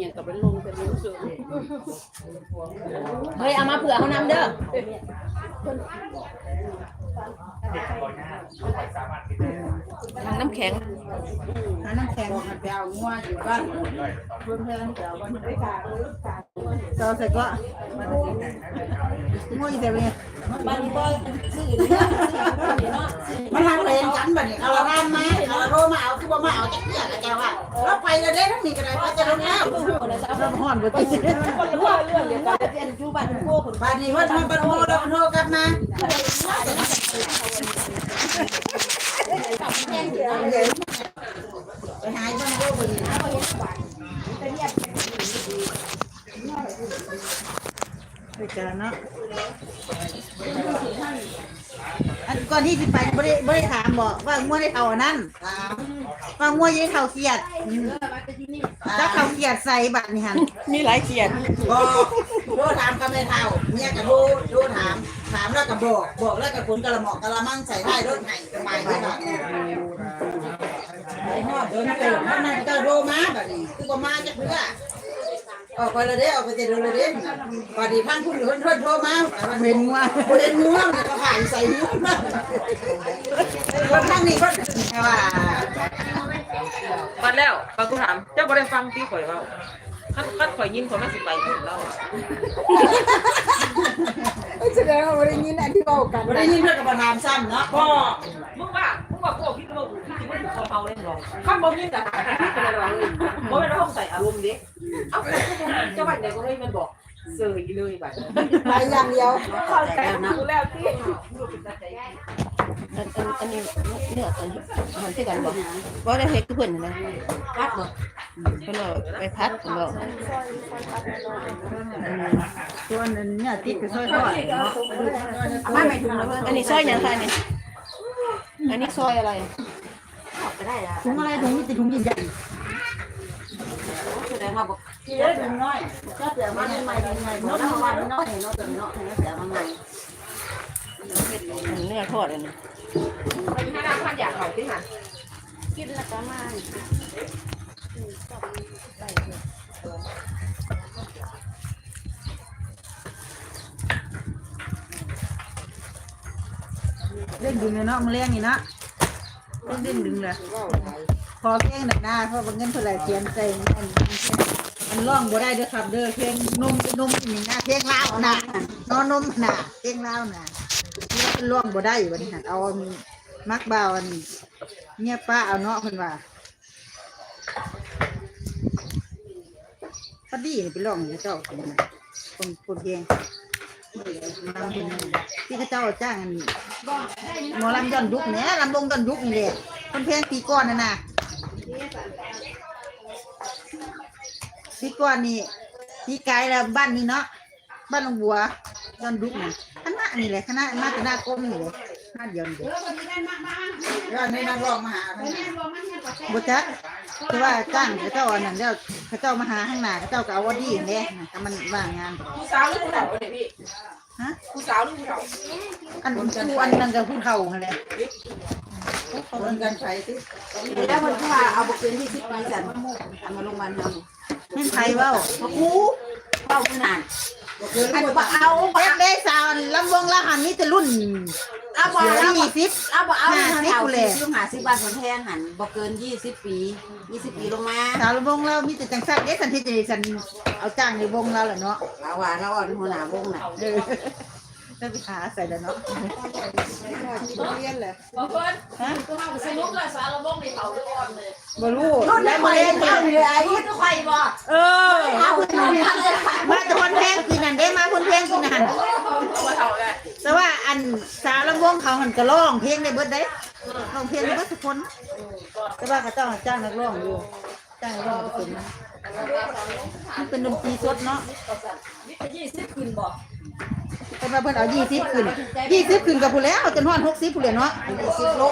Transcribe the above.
อย่างกับเป็นลมเป็นลมสูงเฮ้ยเอามาเผื่อเขานำเด้อ ทางน้ำแข็งหาน้ำแข็งไปเอางัวอยู่บ้านเพื่อนเพื่อนเดี๋ยววันนี้เราเสร็จก็งัวอีแต่เป็นบ้านก็ซื้อเนาะซื้อเนาะมันทำอะไรกันบัดนี้เอาละร้านไหม มาเอาคือว่ามาเอาจากเพื่อนแกว่าเราไปแล้วเด้ทั้งนี้ก็ได้ว่าจะลงแล้วเราห่อนบ่ติเรื่องเรื่องเดียวกันเรียนอยู่บ้านโก้คนบ้านนี้ว่าทำบันโทเราบันโทกลับมาไปหาบ้านโทคนนี้ไปเจอเนาะ อันก่อนที่สิไปไม่ได้ไม่ได้ถามบอกว่างัวได้เท่านั้นว่างัวยังได้เท่าเกียดถ้าเท่าเกียดใส่บัตรนี่หันมีหลายเกียรติบอกโทรถามก็ไม่เท่าเมียก็โทรโทรถามถามแล้วก็บอกบอกแล้วก็คนกระหมอกกระมังใส่ได้รถไห้สบายดีแบบไอ้หอดเดินเกิดนั่นนั่นก็โทรมาแบบนี้คือว่ามาจากเพื่อออกไปเลยเด้ออกไปเจอเลยเด้อพอดีพังคุณเพิ่นเพิ่นโทรมาเห็นงัวเห็นงัวมันก็ผ่านใส่นิ้ว คนข้างนี้ก็ว่ามาแล้วปากูถาม เจ้าบ่ได้ฟังที่ข่อยเว้าคัดคัดข่อยยินข่อยมาสิไปพุ่นแล้วแสดงว่าไม่ได้ยินอันที่บอกกันไม่ได้ยินเพื่อนกับประธานซ้ำเนาะบ่มึงว่ามึงว่ากูคิดว่ากูคิดว่ากูเผาเล่นหรอกข้ามบ่ยินแต่คิดกันอะไรวะบ่แม่นว่าใส่อารมณ์เด้เอาไปเจ้าบ้านใดก็ให้มันบอกเสยเลยบัดไปอย่างเดียวเข้าใจกูแล้วที่ อันอันอันนี้เนื้ออันหันที่กันบอกว่าได้เฮ็ดทุกคนนะกัดบ่เพิ่นบอกไปพัดเพิ่นบอกตัวนั้นเนี่ยติดกับซอยทอดเนาะไม่ไม่ถุงอันนี้ซอยหยังคะนี่ยอันนี้ซอยอะไรถุงอะไรถุงนี่ติดถุงยินใหญ่แสดงว่าบ่ๆที่เล็กถุงน้อยก็เสียมาใหม่ๆใหม่เนาะเนาะว่าเนาะเนาะตัวเนาะเสียมาใหม่ เนื้อทอดอันนี้ไปหาน้ำพันอยากเขาที่หั่นเล่นดึงเลยเนาะมันเลี้ยงนี่นะเล่นดึงดึงเลยพอเพียงหนักหน้าเพราะว่าเงินเท่าไหร่เสียนใจมันมันร้องบ่ได้เด้อครับเด้อเพียงนมนมนี่นะเพียงลาวนะนอนนมน่ะเพียงลาวน่ะ นี่มันร้องบ่ได้บัดนี้หันเอามักบ่าวอันเนี่ยป้าเอาเนาะเพิ่นว่าพอดีนี่ไปลองเจ้าคนคนเพียงที่เขาเจ้าจ้างอันหมอลำย้อนยุคเนี่ยลำวงย้อนยุคนี่แหละคนเพียงปีก่อนน่ะนะปีก่อนนี่ปีไกลแล้วบ้านนี้เนาะบ้านหลวงบัวย้อนยุคนี่คณะ นี่แหละคณะมาจากหน้ากรมนี่แหละหน้าเดียวนี่แหละย้อนในนักร้องมาหาบุจักคือว่าจ้างเขาเจ้าอันนั้นแล้วเขาเจ้ามาหาข้างหน้าเขาเจ้าก็เอาวอดี้เนี่ยแต่มันว่างงานผู้สาวหรือผู้เฒ่าเนี่ยพี่ฮะผู้สาวหรือผู้เฒ่าอันผู้อันนั้นกับผู้เฒ่าอะไรเขาเอิ้นกันใช้สิแล้วมันก็ว่าเอาบุกเป็นที่สิบปีสันเอามาลงมาทแม่นไทยเว้าำกูเป้าขนาด อันบ่เอาเอ็กได้สาวลำวงละหันนี่แต่รุ่นเอาบอกเอายี่สิบเอาบอกเอาห้าสิบเท่ากูแหละสี่สิบห้าสิบบาทคนแพงหันบอกเกินยี่สิบปียี่สิบปีลงมาสาวลำวงเรามีแต่จังสันเอ๊ะสันที่จะสันเอาจ้างในวงเราแหละเนาะเราว่าเราอ่อนหัวหน้าวงน่ะ เออแล้วไปหาใส่แล้วเนาะเรียนเลยบางคนสนุกเลยสารบงในเขาทุกคนเลยบ่รู้รุ่นแล้วมาค่อยเรียนเท่าเลยไอ้ทุกใครบอกเออเอาคนทำเลยมาตะคนแพงกินนั่นได้มาคนแพงกินนั่นผู้เฒ่าแหละแต่ว่าอันสาวลำวงเขาหันก็ร้องเพลงได้เบิดได้ร้องเพลงได้เบิดทุกคนแต่ว่าเขาจ้าจ้างนักร้องอยู่จ้างนักร้องเป็นนะมันเป็นดนตรีสดเนาะยี่สิบคืนบอก นว่าเพิ่นเอายี่สิบขึ้นยี่สิบขึ้นกับผู้แล้วจนฮอดหกสิบผู้เลยเนาะสิบลง